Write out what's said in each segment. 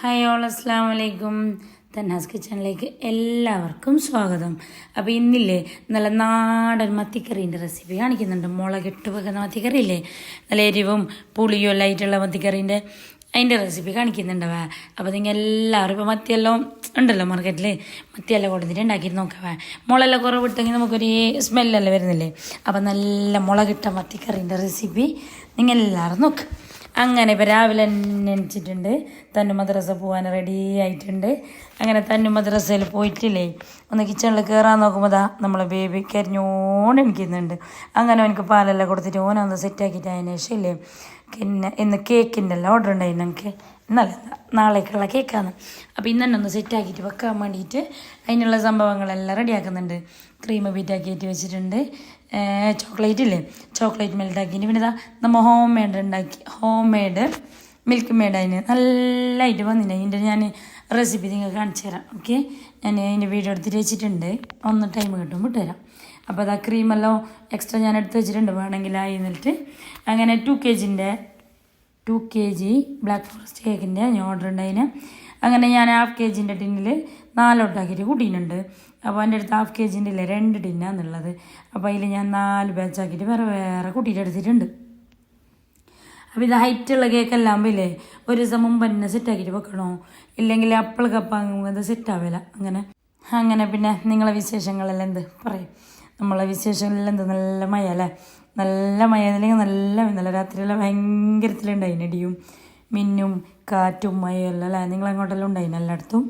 Hi all അസ്സാം വലൈക്കും തന്നാസ് കിച്ചണിലേക്ക് എല്ലാവർക്കും സ്വാഗതം. അപ്പോൾ ഇന്നില്ലേ നല്ല നാടൻ മത്തിക്കറീന്റെ റെസിപ്പി കാണിക്കുന്നുണ്ട്. മുളകിട്ട് വെക്കുന്ന മത്തിക്കറി ഇല്ലേ നല്ല എരിവും പുളിയും എല്ലാം ആയിട്ടുള്ള മത്തിക്കറീന്റെ അതിന്റെ റെസിപ്പി കാണിക്കുന്നുണ്ടവ അപ്പോൾ നിങ്ങൾ എല്ലാവരും ഇപ്പോൾ മത്തിയെല്ലാം ഉണ്ടല്ലോ മാർക്കറ്റിൽ മത്തിയെല്ലാം കൊടുത്തിട്ട് ഉണ്ടാക്കിയിട്ട് നോക്കാവേ കുറവ് കുറവിട്ടെങ്കിൽ നമുക്കൊരു സ്മെല്ലല്ലേ വരുന്നില്ലേ? അപ്പോൾ നല്ല മുളകിട്ട മത്തിക്കറീന്റെ റെസിപ്പി നിങ്ങൾ എല്ലാവരും നോക്ക്. അങ്ങനെ ഇപ്പോൾ രാവിലെ തന്നെ എണിച്ചിട്ടുണ്ട്. തന്നു മദ്രസ പോകാൻ റെഡി ആയിട്ടുണ്ട്. അങ്ങനെ തന്നു മദ്രസയിൽ പോയിട്ടില്ലേ? ഒന്ന് കിച്ചണിൽ കയറാൻ നോക്കുമ്പോൾ ദാ നമ്മളെ ബേബി കരിഞ്ഞോണ്ട് എണിക്കുന്നുണ്ട്. അങ്ങനെ എനിക്ക് പാലെല്ലാം കൊടുത്തിട്ട് ഓനെ ഒന്ന് സെറ്റാക്കിയിട്ട് അതിന് ശേഷം ഇല്ലേ? പിന്നെ ഇന്ന് കേക്കിന്റെ എല്ലാം ഓർഡർ ഉണ്ടായി ഞങ്ങൾക്ക് ഇന്നല്ല നാളേക്കുള്ള കേക്കാണ് അപ്പോൾ ഇന്ന് തന്നെ ഒന്ന് സെറ്റാക്കിയിട്ട് വെക്കാൻ വേണ്ടിയിട്ട് അതിനുള്ള സംഭവങ്ങളെല്ലാം റെഡിയാക്കുന്നുണ്ട് ക്രീം ബീറ്റാക്കിയിട്ട് വെച്ചിട്ടുണ്ട്. ചോക്ലേറ്റ് ഇല്ലേ? ചോക്ലേറ്റ് മെൽറ്റാക്കിയിട്ട് പിന്നെ ഇതാ നമ്മൾ ഹോം മെയ്ഡ് ഉണ്ടാക്കി ഹോം മെയ്ഡ് മിൽക്ക് മെയ്ഡ് അതിന് നല്ലതായിട്ട് വന്നില്ല അതിന്റെ ഞാൻ റെസിപ്പി നിങ്ങൾക്ക് കാണിച്ചു തരാം ഓക്കെ ഞാൻ അതിന്റെ വീഡിയോ എടുത്തിട്ട് വെച്ചിട്ടുണ്ട്. ഒന്ന് ടൈം കിട്ടും ഇട്ടുതരാം അപ്പോൾ അതാ ക്രീമെല്ലാം എക്സ്ട്രാ ഞാൻ എടുത്ത് വെച്ചിട്ടുണ്ട്. വേണമെങ്കിൽ ആയി എന്നിട്ട്. അങ്ങനെ two K ജിന്റെ two K G black forest കേക്കിന്റെ ഞാൻ ഓർഡർ ഉണ്ടായിന് അങ്ങനെ ഞാൻ ഹാഫ് കെ ജിന്റെ ടിന്നിൽ നാലോട്ടാക്കിയിട്ട് കൂട്ടിയിട്ടുണ്ട്. അപ്പോൾ എന്റെ അടുത്ത് ഹാഫ് കെ ജിന്റെ ഇല്ല രണ്ട് ടിന്നാന്നുള്ളത് അപ്പോൾ അതിൽ ഞാൻ നാല് ബാച്ചാക്കിയിട്ട് വേറെ വേറെ കൂട്ടിയിട്ടെടുത്തിട്ടുണ്ട് അപ്പോൾ ഇത് ഹൈറ്റുള്ള കേക്കെല്ലാം ആകുമ്പോൾ ഒരു ദിവസം മുമ്പ് തന്നെ സെറ്റാക്കിയിട്ട് വെക്കണോ? ഇല്ലെങ്കിൽ അപ്പോൾ കപ്പാകുമ്പോൾ അത് സെറ്റാവില്ല അങ്ങനെ. അങ്ങനെ പിന്നെ നിങ്ങളെ വിശേഷങ്ങളെല്ലാം എന്ത്? പറയും. നമ്മളെ വിശേഷങ്ങളെല്ലാം എന്ത്? നല്ല മഴ അല്ലേ? നല്ല മഴ നല്ല ഇന്നലെ രാത്രിയെല്ലാം ഭയങ്കരത്തിലുണ്ടായി ഇടിയും മിന്നും കാറ്റും മഴയും എല്ലാം അല്ലേ? നിങ്ങൾ അങ്ങോട്ടെല്ലാം ഉണ്ടായിന് എല്ലായിടത്തും?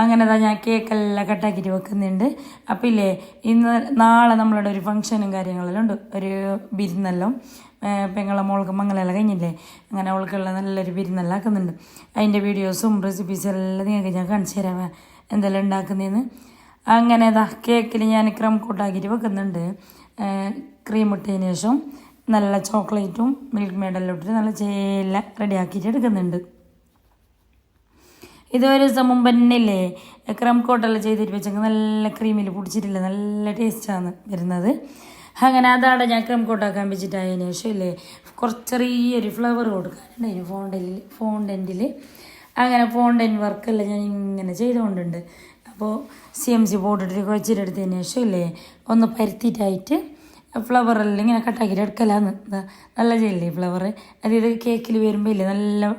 അങ്ങനെ അതാ ഞാൻ കേക്കെല്ലാം കട്ടാക്കിയിട്ട് വെക്കുന്നുണ്ട്. അപ്പം ഇല്ലേ ഇന്ന് നാളെ നമ്മളുടെ ഒരു ഫംഗ്ഷനും കാര്യങ്ങളെല്ലാം ഉണ്ട്. ഒരു വിരുന്നെല്ലാം പെങ്ങളെ മോൾക്ക് മംഗലെല്ലാം കഴിഞ്ഞില്ലേ? അങ്ങനെ അവൾക്കുള്ള നല്ലൊരു വിരുന്നെല്ലാം ആക്കുന്നുണ്ട്. അതിന്റെ വീഡിയോസും റെസിപ്പീസും എല്ലാം നിങ്ങൾക്ക് ഞാൻ കാണിച്ചു തരാം. എന്തെല്ലാം ഉണ്ടാക്കുന്നതെന്ന് അങ്ങനെ അതാ കേക്കിൽ ഞാൻ ക്രം കൂട്ടാക്കിയിട്ട് വെക്കുന്നുണ്ട്. ക്രീം ഇട്ടതിന് ശേഷം നല്ല ചോക്ലേറ്റും മിൽക്ക് മെയ്ഡെല്ലാം ഇട്ടിട്ട് നല്ല ചേല റെഡിയാക്കിയിട്ട് എടുക്കുന്നുണ്ട്. ഇതൊരു ദിവസം മുമ്പ് തന്നെ ഇല്ലേ ക്രം കോട്ടെല്ലാം ചെയ്തിട്ട് വെച്ചെങ്കിൽ നല്ല ക്രീമിൽ പിടിച്ചിട്ടില്ല നല്ല ടേസ്റ്റാണ് വരുന്നത്. അങ്ങനെ അതാണ് ഞാൻ ക്രം കോട്ടാക്കാൻ വെച്ചിട്ട് അതിന് ശേഷം ഇല്ലേ കുറച്ച് ചെറിയൊരു ഫ്ലവർ കൊടുക്കാനുണ്ടായിരുന്നു ഫോണ്ടിൽ ഫോണ്ടന്റിൽ അങ്ങനെ ഫോണ്ടൻ വർക്കെല്ലാം ഞാൻ ഇങ്ങനെ ചെയ്തുകൊണ്ടുണ്ട് അപ്പോൾ സി എം സി ബോർഡിട്ട് കുഴച്ചിട്ടെടുത്തതിന് ശേഷം ഇല്ലേ ഒന്ന് പരുത്തിയിട്ടായിട്ട് ഫ്ലവറെല്ലാം ഇങ്ങനെ കട്ടാക്കിയിട്ട് എടുക്കലാന്ന് നല്ല ജെല്ലേ ഫ്ലവർ അതായത് കേക്കിൽ വരുമ്പോൾ ഇല്ലേ നല്ല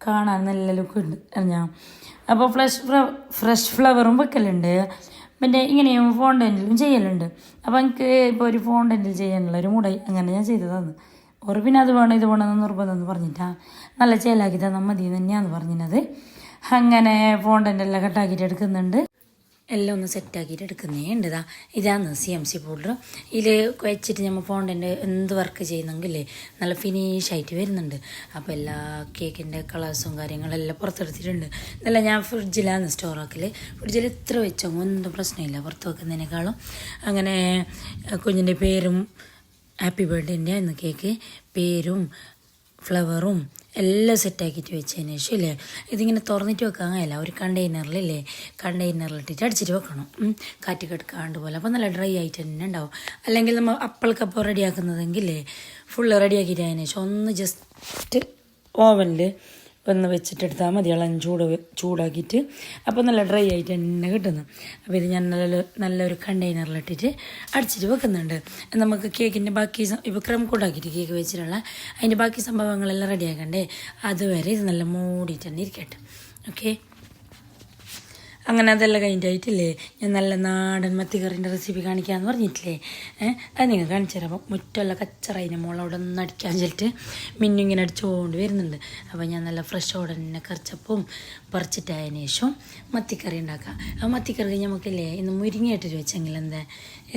കാണാൻ നല്ല ലുക്ക് ഉണ്ട് ഞാൻ അപ്പോൾ ഫ്രഷ് ഫ്രഷ് ഫ്ലവറും വെക്കലുണ്ട്. പിന്നെ ഇങ്ങനെയും ഫോണ്ടന്റിലും ചെയ്യലുണ്ട്. അപ്പോൾ എനിക്ക് ഇപ്പോൾ ഒരു ഫോണ്ടന്റിൽ ചെയ്യാനുള്ള ഒരു മുടി അങ്ങനെ ഞാൻ ചെയ്തതാണ്. ഓർ പിന്നെ അത് വേണം ഇത് വേണമെന്ന് നിർബന്ധം എന്ന് പറഞ്ഞിട്ടാ. നല്ല ചേലാക്കി തന്നാൽ മതി തന്നെയാണെന്ന് പറഞ്ഞത് അങ്ങനെ ഫോണ്ടന്റെല്ലാം കട്ടാക്കിയിട്ട് എടുക്കുന്നുണ്ട്. എല്ലാം ഒന്ന് സെറ്റാക്കിയിട്ട് എടുക്കുന്നേ ഉണ്ടതാ. ഇതാ ഇതാണ് സി എം സി പൗഡർ ഇതിൽ വെച്ചിട്ട് നമ്മൾ ഫോണ്ടന്റ് എന്ത് വർക്ക് ചെയ്യുന്നെങ്കിലേ നല്ല ഫിനിഷ് ആയിട്ട് വരുന്നുണ്ട്. അപ്പോൾ എല്ലാ കേക്കിന്റെ കളേഴ്സും കാര്യങ്ങളെല്ലാം പുറത്തെടുത്തിട്ടുണ്ട്. നല്ല ഞാൻ ഫ്രിഡ്ജിലാണ് സ്റ്റോറാക്കൽ ഫ്രിഡ്ജിൽ എത്ര വെച്ചോ? ഒന്നും പ്രശ്നമില്ല. പുറത്ത് വെക്കുന്നതിനേക്കാളും. അങ്ങനെ കുഞ്ഞിന്റെ പേരും ഹാപ്പി ബർത്ത്ഡേന്റെ ആയിരുന്നു കേക്ക് പേരും ഫ്ലവറും എല്ലാം സെറ്റാക്കിയിട്ട് വെച്ചതിന് ശേഷം ഇല്ലേ? ഇതിങ്ങനെ തുറന്നിട്ട് വെക്കാൻ കഴിയില്ല ഒരു കണ്ടെയ്നറിലില്ലേ കണ്ടെയ്നറിലിട്ടിട്ട് അടിച്ചിട്ട് വെക്കണം. കാറ്റ് കെടുക്കാണ്ട് പോലെ. അപ്പോൾ നല്ല ഡ്രൈ ആയിട്ട് തന്നെ ഉണ്ടാവും. അല്ലെങ്കിൽ നമ്മൾ അപ്പൾക്കപ്പോൾ റെഡിയാക്കുന്നതെങ്കിലേ ഫുള്ള് റെഡിയാക്കിയിട്ട് അതിന് ശേഷം ഒന്ന് ജസ്റ്റ് ഓവനിൽ ഒന്ന് വെച്ചിട്ടെടുത്താൽ മതി. ഇളം ചൂട് ചൂടാക്കിയിട്ട് അപ്പോൾ നല്ല ഡ്രൈ ആയിട്ട് തന്നെ കിട്ടുന്നു. അപ്പോൾ ഇത് ഞാൻ നല്ല നല്ലൊരു കണ്ടെയ്നറിലിട്ടിട്ട് അടിച്ചിട്ട് വെക്കുന്നുണ്ട്. നമുക്ക് കേക്കിന്റെ ബാക്കി ഇപ്പോൾ ക്രം കൂടാക്കിയിട്ട് കേക്ക് വെച്ചിട്ടുള്ള അതിന്റെ ബാക്കി സംഭവങ്ങളെല്ലാം റെഡിയാക്കണ്ടേ അതുവരെ ഇത് നല്ല മൂടിയിട്ട് തന്നെ ഇരിക്കട്ടെ. ഓക്കെ അങ്ങനെ അതെല്ലാം കഴിഞ്ഞിട്ടായിട്ടില്ലേ ഞാൻ നല്ല നാടൻ മത്തിക്കറിന്റെ റെസിപ്പി കാണിക്കാമെന്ന് പറഞ്ഞിട്ടില്ലേ? അത് നിങ്ങൾ കാണിച്ചു തരാം. അപ്പം മുറ്റമുള്ള കച്ചറയിനെ മോളവിടെ ഒന്ന് അടിക്കാൻ ചെല്ലിട്ട് മിന്നിങ്ങനെ അടിച്ചുകൊണ്ട് വരുന്നുണ്ട്. അപ്പോൾ ഞാൻ നല്ല ഫ്രഷ് തന്നെ കറിച്ചപ്പവും പറിച്ചിട്ടായതിനു ശേഷം മത്തിക്കറി ഉണ്ടാക്കാം. ആ മത്തിക്കറി നമുക്കില്ലേ ഇന്ന് മുരിങ്ങയിട്ടിട്ട് വെച്ചെങ്കിൽ എന്താ?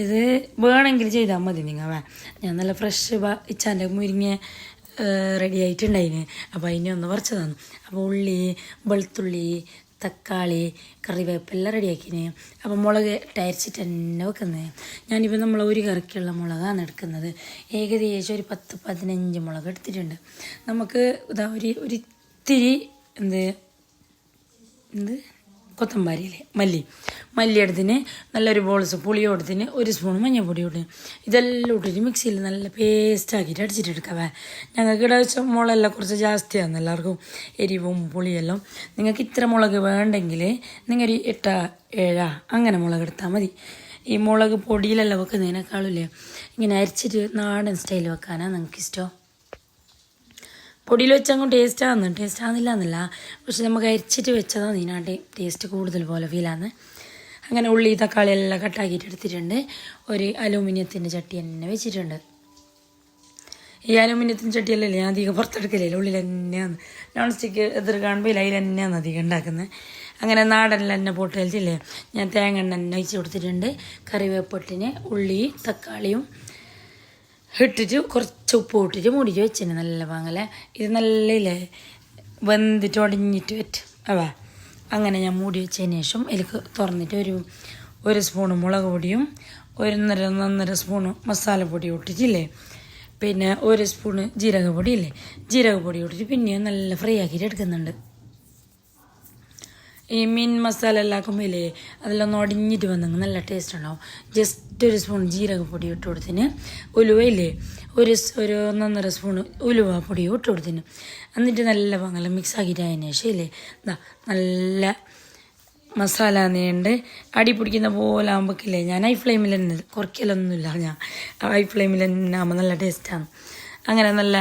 ഇത് വേണമെങ്കിൽ ചെയ്താൽ മതി നിങ്ങൾ. ഞാൻ നല്ല ഫ്രഷ് ഇച്ചാന്റെ മുരിങ്ങ റെഡി ആയിട്ടുണ്ടായിന്. അപ്പോൾ അതിനെ ഒന്ന് പറിച്ചതാണ്. അപ്പോൾ ഉള്ളി വെളുത്തുള്ളി തക്കാളി കറിവേപ്പെല്ലാം റെഡിയാക്കിന് അപ്പോൾ മുളക് ടയർച്ചിട്ട് തന്നെ വെക്കുന്നത് ഞാനിപ്പോൾ നമ്മൾ ഒരു കറിക്കുള്ള മുളകാണ് എടുക്കുന്നത്. ഏകദേശം ഒരു പത്ത് പതിനഞ്ച് മുളക് എടുത്തിട്ടുണ്ട്. നമുക്ക് ഇതാ ഒരു ഒരു ഇത്തിരി എന്ത്? എന്ത്? കൊത്തമ്പാരിയിലെ മല്ലി. മല്ലി എടുത്തിന് നല്ലൊരു ബോൾസ് പുളി എടുത്തിന് ഒരു സ്പൂൺ മഞ്ഞൾപ്പൊടി ഇട്ട് ഇതെല്ലാം ഇട്ടിട്ട് മിക്സിയിൽ നല്ല പേസ്റ്റ് ആക്കിയിട്ട് അടിച്ചിട്ട് എടുക്കാവേ ഞങ്ങൾക്ക് ഇവിടെ വെച്ച മുളകെല്ലാം കുറച്ച് ജാസ്തിയാണ് എല്ലാവർക്കും. എരിവും പുളിയെല്ലാം. നിങ്ങൾക്ക് ഇത്ര മുളക് വേണ്ടെങ്കിൽ നിങ്ങൾ ഒരു എട്ട ഏഴ അങ്ങനെ മുളക് എടുത്താൽ മതി. ഈ മുളക് പൊടിയിലെല്ലാം വെക്കുന്നതിനേക്കാളില്ലേ ഇങ്ങനെ അരിച്ചിട്ട് നാടൻ സ്റ്റൈൽ വെക്കാനാണ് നിങ്ങൾക്ക് ഇഷ്ടം പൊടിയിൽ വെച്ചങ്ങും ടേസ്റ്റ് ആകുന്നു ടേസ്റ്റ് ആകുന്നില്ല എന്നല്ല. പക്ഷെ നമുക്ക് അരിച്ചിട്ട് വെച്ചതാണ് ഇതിനാണ്ട് ടേസ്റ്റ് കൂടുതൽ പോലെ ഫീലാന്ന് അങ്ങനെ ഉള്ളി തക്കാളി എല്ലാം കട്ടാക്കിയിട്ട് എടുത്തിട്ടുണ്ട്. ഒരു അലൂമിനിയത്തിന്റെ ചട്ടി തന്നെ വെച്ചിട്ടുണ്ട്. ഈ അലൂമിനിയത്തിന്റെ ചട്ടിയല്ലേ ഞാൻ അധികം പുറത്തെടുക്കലില്ല. ഉള്ളിൽ തന്നെയാണ് നോൺ സ്റ്റിക്ക് എതിർ കാണുമ്പോൾ അതിൽ തന്നെയാണ് അധികം ഉണ്ടാക്കുന്നത് അങ്ങനെ നാടനിൽ തന്നെ പൊട്ടലിച്ചില്ലേ ഞാൻ തേങ്ങ എണ്ണ തന്നെ ഒഴിച്ച് കൊടുത്തിട്ടുണ്ട്. കറിവേപ്പൊട്ടിന് ഉള്ളി തക്കാളിയും ഇട്ടിട്ട് കുറച്ച് ഉപ്പ് ഇട്ടിട്ട് മുടിച്ച് വെച്ചിന് നല്ല പാങ്ങലെ ഇത് നല്ല ഇല്ലേ വെന്തിട്ട് ഉടഞ്ഞിട്ട് വെറ്റ് അവ അങ്ങനെ ഞാൻ മൂടി വെച്ചതിന് ശേഷം എനിക്ക് തുറന്നിട്ട് ഒരു ഒരു സ്പൂണ് മുളക് പൊടിയും ഒരൊന്നര ഒന്നര സ്പൂണ് മസാലപ്പൊടി ഇട്ടിട്ടില്ലേ? പിന്നെ ഒരു സ്പൂണ് ജീരകപ്പൊടി ഇല്ലേ? ജീരകപ്പൊടി ഇട്ടിട്ട് പിന്നെയും നല്ല ഫ്രൈ ആക്കിയിട്ട് എടുക്കുന്നുണ്ട്. ഈ മീൻ മസാല എല്ലാം ആക്കുമ്പോഴേ അതിലൊന്ന് ഒടിഞ്ഞിട്ട് വന്നെങ്കിൽ നല്ല ടേസ്റ്റ് ഉണ്ടാവും. ജസ്റ്റ് ഒരു സ്പൂൺ ജീരകപ്പൊടി ഇട്ട് കൊടുത്തിന്. ഉലുവയില്ലേ ഒരു ഒരു ഒന്നൊന്നര സ്പൂൺ ഉലുവ പൊടി ഇട്ട് കൊടുത്തിന്. എന്നിട്ട് നല്ല പങ്കെല്ലാം മിക്സ് ആക്കിയിട്ട് അതിന് ശേഷം ഇല്ലേ നല്ല മസാല നീണ്ട് അടി പിടിക്കുന്ന പോലെ ആകുമ്പോഴേക്കില്ലേ ഞാൻ ഹൈ ഫ്ലെയിമിൽ തന്നെ കുറയ്ക്കലൊന്നുമില്ല ഞാൻ. ഹൈ ഫ്ലെയിമിൽ തന്നെ ആകുമ്പോൾ നല്ല ടേസ്റ്റാണ് അങ്ങനെ നല്ല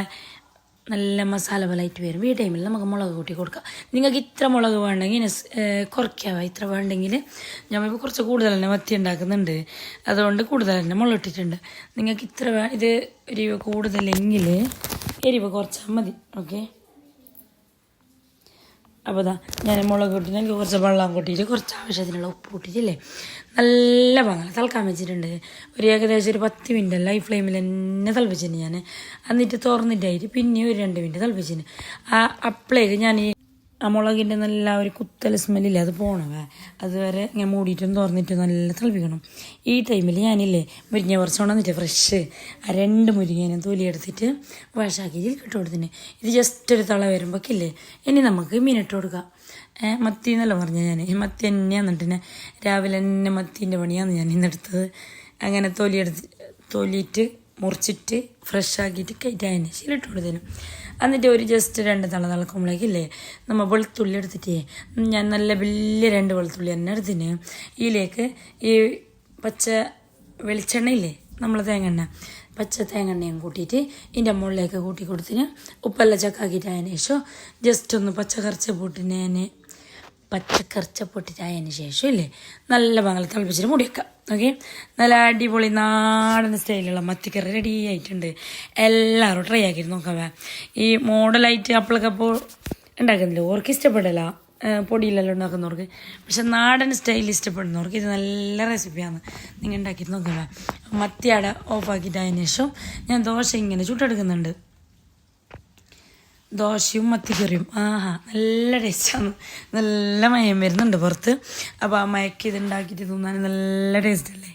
നല്ല മസാല പോലായിട്ട് വരും. ഈ ടൈമിൽ നമുക്ക് മുളക് കൂട്ടി കൊടുക്കാം. നിങ്ങൾക്ക് ഇത്ര മുളക് ഏർ കുറയ്ക്കാവോ? ഇത്ര വേണ്ടെങ്കിൽ ഞാനിപ്പോൾ കുറച്ച് കൂടുതൽ തന്നെ മത്തി ഉണ്ടാക്കുന്നുണ്ട്. അതുകൊണ്ട് കൂടുതൽ തന്നെ മുളക് ഇട്ടിട്ടുണ്ട്. നിങ്ങൾക്ക് ഇത്ര ഇത് എരിവ് കൂടുതലെങ്കിൽ എരിവ് കുറച്ചാൽ മതി. ഓക്കെ? അപ്പോൾ ഇതാ ഞാൻ മുളക് കൂട്ടിന് എനിക്ക് കുറച്ച് വെള്ളം കൂട്ടിയിട്ട് കുറച്ച് ആവശ്യത്തിനുള്ള ഉപ്പ് കൂട്ടിയിട്ടില്ലേ? നല്ല പാങ്ങല തിളക്കാൻ വെച്ചിട്ടുണ്ട്. ഒരു ഏകദേശം ഒരു പത്ത് മിനിറ്റ് അല്ല ഈ ഫ്ലെയിമിൽ തന്നെ തിളപ്പിച്ചിട്ടുണ്ട് ഞാൻ എന്നിട്ട് തുറന്നിട്ടായിട്ട് പിന്നെ ഒരു രണ്ട് മിനിറ്റ് തിളപ്പിച്ചിട്ടുണ്ട് ആ അപ്പോഴേക്ക് ഞാൻ ഈ ആ മുളകിന്റെ നല്ല ഒരു കുത്തൽ സ്മെല്ലില്ലേ അത് പോണവേ അതുവരെ ഞാൻ മൂടിയിട്ടും തുറന്നിട്ടും നല്ല തിളപ്പിക്കണം. ഈ ടൈമിൽ ഞാനില്ലേ മുരിങ്ങ കുറച്ച് കൊണ്ടുവന്നിട്ട് ഫ്രഷ് ആ രണ്ട് മുരിങ്ങേനെ തൊലിയെടുത്തിട്ട് വാഷാക്കിയിട്ട് ഇട്ട് കൊടുത്തിന്. ഇത് ജസ്റ്റ് ഒരു തള വരുമ്പോഴേക്കില്ലേ ഇനി നമുക്ക് മീനിട്ട് കൊടുക്കാം. മത്തി എന്നല്ല പറഞ്ഞ ഞാൻ മത്തി തന്നെയാണ് എന്നിട്ട് രാവിലെ തന്നെ മത്തീന്റെ പണിയാണ് ഞാൻ ഇന്നെടുത്തത് അങ്ങനെ തൊലിയെടുത്ത് തൊലിയിട്ട് മുറിച്ചിട്ട് ഫ്രഷ് ആക്കിയിട്ട് കയറ്റാൻ ഇട്ട് കൊടുത്തതിന് എന്നിട്ട് ഒരു ജസ്റ്റ് രണ്ട് തള തിളക്കുമ്പോഴേക്കില്ലേ നമ്മൾ വെളുത്തുള്ളി എടുത്തിട്ടേ ഞാൻ നല്ല വലിയ രണ്ട് വെളുത്തുള്ളി തന്നെ എടുത്തിന്. ഇതിലേക്ക് ഈ പച്ച വെളിച്ചെണ്ണയില്ലേ നമ്മൾ തേങ്ങ എണ്ണ പച്ച തേങ്ങെണ്ണയും കൂട്ടിയിട്ട് ഇതിന്റെ മുകളിലേക്ക് കൂട്ടി കൊടുത്തിന്. ഉപ്പെല്ലാം ചക്കാക്കിയിട്ട് അതിന് ശേഷം ജസ്റ്റ് ഒന്ന് പച്ച കറച്ച പൂട്ടിന് പച്ചക്കറിച്ച പൊട്ടിച്ചായതിന് ശേഷം ഇല്ലേ നല്ല മംഗളം തിളപ്പിച്ചിട്ട് മുടി വെക്കാം ഓക്കെ നല്ല അടിപൊളി നാടൻ സ്റ്റൈലുള്ള മത്തിക്കറി റെഡി ആയിട്ടുണ്ട്. എല്ലാവരും ട്രൈ ആക്കിയിട്ട് നോക്കാവേ ഈ മോഡലായിട്ട് അപ്പോഴൊക്കെ അപ്പോൾ ഉണ്ടാക്കുന്നില്ല? ഓർക്ക് ഇഷ്ടപ്പെടില്ല പൊടിയിലെല്ലാം ഉണ്ടാക്കുന്നവർക്ക്. പക്ഷെ നാടൻ സ്റ്റൈൽ ഇഷ്ടപ്പെടുന്നവർക്ക് ഇത് നല്ല റെസിപ്പിയാണ് നിങ്ങൾ ഉണ്ടാക്കിയിട്ട് നോക്കാവേ മത്തിയാട ഓഫാക്കിയിട്ട് അതിന് ശേഷം ഞാൻ ദോശ ഇങ്ങനെ ചുട്ടെടുക്കുന്നുണ്ട്. ദോശയും മത്തിക്കറിയും. ആഹാ നല്ല ടേസ്റ്റാണ്. നല്ല മയം വരുന്നുണ്ട് പുറത്ത്. അപ്പോൾ ആ മയക്ക് ഇത് ഉണ്ടാക്കിയിട്ട് തിന്നാൻ നല്ല ടേസ്റ്റ് അല്ലേ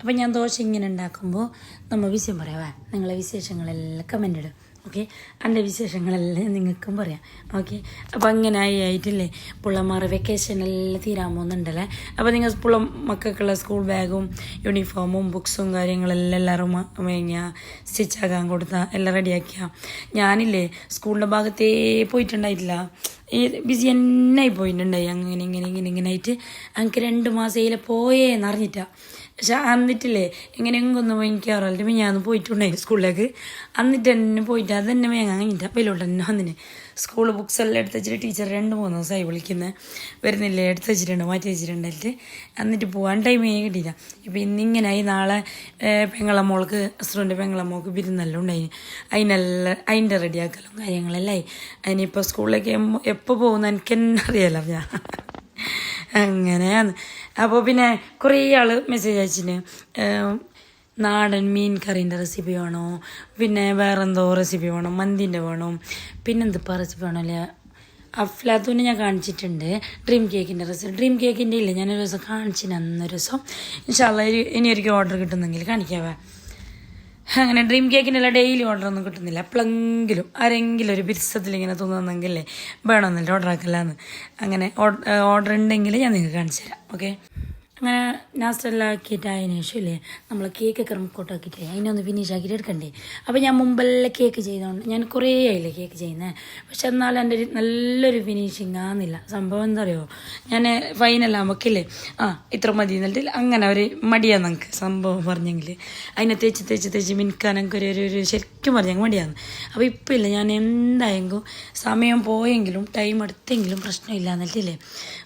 അപ്പം ഞാൻ ദോശ ഇങ്ങനെ ഉണ്ടാക്കുമ്പോൾ നമ്മൾ വിഷയം പറയാവേ നിങ്ങളെ വിശേഷങ്ങളെല്ലാം കമന്റ് ഇടും. ഓക്കെ എന്റെ വിശേഷങ്ങളെല്ലാം നിങ്ങൾക്കും പറയാം. ഓക്കെ അപ്പോൾ അങ്ങനെ ആയി ആയിട്ടില്ലേ? പിള്ളമാർ വെക്കേഷനെല്ലാം തീരാൻ പോകുന്നുണ്ടല്ലേ? അപ്പോൾ നിങ്ങൾ പിള്ള മക്കൾക്കുള്ള സ്കൂൾ ബാഗും യൂണിഫോമും ബുക്സും കാര്യങ്ങളെല്ലാം എല്ലാവരും സ്റ്റിച്ച് സ്റ്റിച്ചാക്കാൻ കൊടുത്താൽ എല്ലാം റെഡിയാക്കിയ ഞാനില്ലേ സ്കൂളിന്റെ ഭാഗത്തേ പോയിട്ടുണ്ടായിട്ടില്ല. ഈ ബിസി എന്നായി പോയിട്ടുണ്ടായി. അങ്ങനെ ഇങ്ങനെ ഇങ്ങനെ ഇങ്ങനെ ആയിട്ട്. എനിക്ക് രണ്ട് മാസം ഇതിലെ പോയേന്ന് അറിഞ്ഞിട്ടാ. പക്ഷെ എന്നിട്ടില്ലേ എങ്ങനെയെങ്കിലും ഒന്ന് എനിക്കാറല്ലേ ഞാൻ പോയിട്ടുണ്ടായിരുന്നു സ്കൂളിലേക്ക്. എന്നിട്ട് തന്നെ പോയിട്ട് അത് തന്നെ വേങ്ങാൻ കഴിഞ്ഞിട്ട് അതിലോട്ട് തന്നെ വന്നിന്. സ്കൂൾ ബുക്സ് എല്ലാം എടുത്ത് വെച്ചിട്ട് ടീച്ചർ രണ്ട് മൂന്ന് ദിവസമായി വിളിക്കുന്നത് വരുന്നില്ലേ എടുത്ത് വെച്ചിട്ടുണ്ട് മാറ്റി വെച്ചിട്ടുണ്ടായിട്ട് എന്നിട്ട്. പോകാൻ ടൈമേ കിട്ടിയില്ല. ഇപ്പം ഇന്നിങ്ങനായി നാളെ പെങ്ങളമ്മോൾക്ക് അസുറിന്റെ മോൾക്ക് ഹസ്ബൻഡ് പെങ്ങളെ മോൾക്ക് വിരുന്നെല്ലാം ഉണ്ടായിന്. അതിനെല്ലാം അതിന്റെ റെഡിയാക്കലും കാര്യങ്ങളെല്ലാം ആയി. അതിനിപ്പോൾ സ്കൂളിലേക്ക് എപ്പോൾ പോകുന്ന എനിക്ക് തന്നെ അറിയാലോ ഞാൻ. അങ്ങനെയാണ്. അപ്പോൾ പിന്നെ കുറേ ആൾ മെസ്സേജ് അയച്ചിന്. നാടൻ മീൻ കറീന്റെ റെസിപ്പി വേണോ? പിന്നെ വേറെന്തോ റെസിപ്പി വേണം? മന്തിന്റെ വേണം? പിന്നെന്തിപ്പോൾ റെസിപ്പി വേണോ അല്ലേ അഫ്ലാത്തൂനെ ഞാൻ കാണിച്ചിട്ടുണ്ട്. ഡ്രീം കേക്കിന്റെ റെസിപ്പി ഡ്രീം കേക്കിന്റെ ഇല്ല? ഞാനൊരു ദിവസം കാണിച്ചിന് അന്നൊരു ദിവസം. ഇൻഷാല്ല ഇനി ഒരിക്കൽ ഓർഡർ കിട്ടുന്നെങ്കിൽ കാണിക്കാവേ. അങ്ങനെ ഡ്രീം കേക്കിനുള്ള ഡെയിലി ഓർഡർ ഒന്നും കിട്ടുന്നില്ല. എപ്പോഴെങ്കിലും ആരെങ്കിലും ഒരു ബിരുസത്തിൽ ഇങ്ങനെ തോന്നുന്നെങ്കിലേ വേണമെന്നില്ല ഓർഡർ ആക്കില്ല എന്ന് അങ്ങനെ ഓർഡർ ഉണ്ടെങ്കിൽ ഞാൻ നിങ്ങൾക്ക് കാണിച്ചു തരാം ഓക്കെ അങ്ങനെ നാസ്റ്റെല്ലാം ആക്കിയിട്ട് അതിന് ശേഷം ഇല്ലേ? നമ്മൾ കേക്ക് അഞ്ഞി ഒന്ന് ഫിനിഷ് ആക്കിയിട്ട് എടുക്കണ്ടേ? അപ്പോൾ ഞാൻ മുമ്പെല്ലാം കേക്ക് ചെയ്തോണ്ട് ഞാൻ കുറേ ആയില്ലേ കേക്ക് ചെയ്യുന്നത് പക്ഷെ എന്നാലും എന്റെ ഒരു നല്ലൊരു ഫിനിഷിങ് ആകുന്നില്ല സംഭവം എന്താ പറയുമോ ഞാൻ ഫൈനലാകുമ്പോക്കില്ലേ ആ ഇത്ര മതി എന്നിട്ട് അങ്ങനെ ഒരു മടിയാണ് നമുക്ക് സംഭവം പറഞ്ഞെങ്കിൽ അതിനെ തേച്ച് തേച്ച് തേച്ച് മിനുക്കാൻ എനിക്ക് ഒരു ഒരു ശരിക്കും പറഞ്ഞാൽ മടിയാണ് അപ്പോൾ ഇപ്പം ഇല്ല ഞാൻ എന്തായെങ്കിലും സമയം പോയെങ്കിലും ടൈം എടുത്തെങ്കിലും പ്രശ്നമില്ല എന്നിട്ടില്ലേ?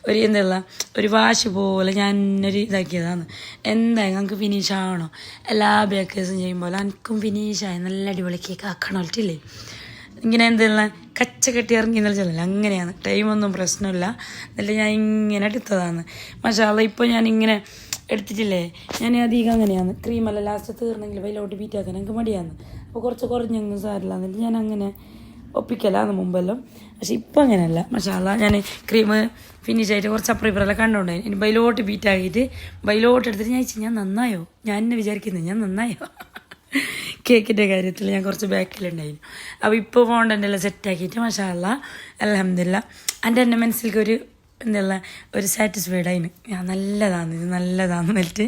ഒരു എന്താ ഒരു വാശി പോലെ ഞാൻ ഒരു ഇതാക്കിയതാണ് എന്തായാലും ഞങ്ങൾക്ക് ഫിനിഷ് ആവണോ. എല്ലാ ബേക്കേഴ്സും ചെയ്യുമ്പോൾ എനിക്കും ആയി. നല്ല അടിപൊളി കേക്ക് ആക്കണം ഇല്ലേ ഇങ്ങനെ എന്തെല്ലാം കച്ച കെട്ടി ഇറങ്ങി എന്നുള്ള ചെല്ലില്ല അങ്ങനെയാണ്. ടൈമൊന്നും പ്രശ്നമില്ല. എന്നിട്ട് ഞാൻ ഇങ്ങനെ എടുത്തതാണ്. മഷാല ഇപ്പോൾ ഞാൻ ഇങ്ങനെ എടുത്തിട്ടില്ലേ? ഞാൻ അധികം അങ്ങനെയാണ്. ക്രീമെല്ലാം ലാസ്റ്റ് തീർന്നെങ്കിൽ വൈലോട്ട് ബീറ്റാക്കാൻ എനിക്ക് മടിയാണ്. അപ്പോൾ കുറച്ച് കുറഞ്ഞെങ്കിലും സാരില്ല. എന്നിട്ട് ഞാൻ അങ്ങനെ ഒപ്പിക്കലാന്ന് മുമ്പെല്ലാം. പക്ഷെ ഇപ്പം അങ്ങനെയല്ല. മഷാല ഞാൻ ക്രീം ഫിനിഷ് ആയിട്ട് കുറച്ച് അപ്പുറം ഇപ്പുറമെല്ലാം ഇനി ബൈലോട്ട് ബീറ്റാക്കിയിട്ട് ബൈലോട്ട് എടുത്തിട്ട് ഞാൻ ഞാൻ നന്നായോ? ഞാൻ എന്നെ വിചാരിക്കുന്നത് ഞാൻ നന്നായോ? കേക്കിന്റെ കാര്യത്തിൽ ഞാൻ കുറച്ച് ബാക്കിലുണ്ടായിരുന്നു അപ്പോൾ ഇപ്പോൾ ഫോണ്ടന്റെ എല്ലാം സെറ്റാക്കിയിട്ട് മഷാല അലഹമില്ല എന്റെ എന്റെ മനസ്സിലേക്ക് ഒരു എന്തല്ല ഒരു സാറ്റിസ്ഫൈഡ് ആയിന്. ഞാൻ നല്ലതാണ് ഇത് നല്ലതാന്ന് എന്നിട്ട്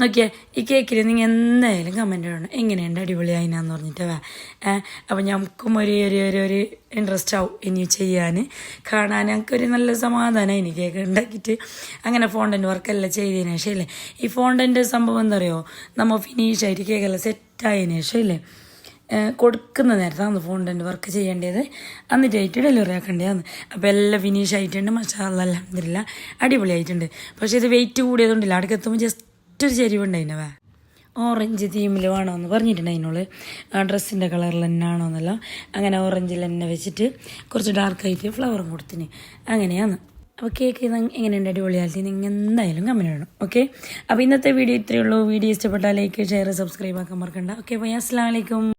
നോക്കിയേ ഈ കേക്കിൽ നിങ്ങൾ എന്തായാലും കമന്റ് ഇടണം. എങ്ങനെയുണ്ട് അടിപൊളിയായിനാന്ന് പറഞ്ഞിട്ട് വേ. അപ്പം നമുക്കും ഒരു ഒരു ഒരു ഒരു ഇൻട്രസ്റ്റ് ആവും ഇനി ചെയ്യാൻ കാണാൻ ഞങ്ങൾക്കൊരു നല്ല സമാധാനം ഇനി കേക്ക് ഉണ്ടാക്കിയിട്ട്. അങ്ങനെ ഫോണ്ടന്റ് വർക്കെല്ലാം ചെയ്തതിന് ശേഷം ഇല്ലേ? ഈ ഫോണ്ടന്റെ സംഭവം എന്താ പറയുമോ നമ്മൾ ഫിനിഷായിട്ട് കേക്കെല്ലാം സെറ്റായതിന് ശേഷം ഇല്ലേ? കൊടുക്കുന്ന നേരത്താണ് ഫോണ്ടന്റ് വർക്ക് ചെയ്യേണ്ടത്. എന്നിട്ടായിട്ട് ഡെലിവറി ആക്കേണ്ടതാണ്. അപ്പോൾ എല്ലാം ഫിനിഷ് ആയിട്ടുണ്ട്. മസാല അലഹമില്ല അടിപൊളിയായിട്ടുണ്ട് പക്ഷേ ഇത് വെയിറ്റ് കൂടിയതുകൊണ്ടില്ല? അവിടേക്ക് എത്തുമ്പോൾ ജസ്റ്റ് ഒരു ചെരിവുണ്ടായിനവേ ഓറഞ്ച് തീമിൽ വേണമെന്ന് പറഞ്ഞിട്ടുണ്ടായിനോൾ ആ ഡ്രസ്സിന്റെ കളറിൽ തന്നെ ആണോന്നല്ല അങ്ങനെ ഓറഞ്ചിൽ തന്നെ വെച്ചിട്ട് കുറച്ച് ഡാർക്കായിട്ട് ഫ്ലവറും കൊടുത്തിന്. അങ്ങനെയാണ്. അപ്പോൾ കേക്ക് എങ്ങനെയുണ്ട് അടിപൊളിയാലത്തി നിങ്ങൾ എന്തായാലും കമന്റ് വേണം ഓക്കെ അപ്പോൾ ഇന്നത്തെ വീഡിയോ ഇത്രയേ ഉള്ളൂ. വീഡിയോ ഇഷ്ടപ്പെട്ടാൽ ലൈക്ക് ഷെയർ സബ്സ്ക്രൈബ് ആക്കാൻ മറക്കണ്ട. ഓക്കെ അപ്പോൾ അസ്സാം വലൈക്കും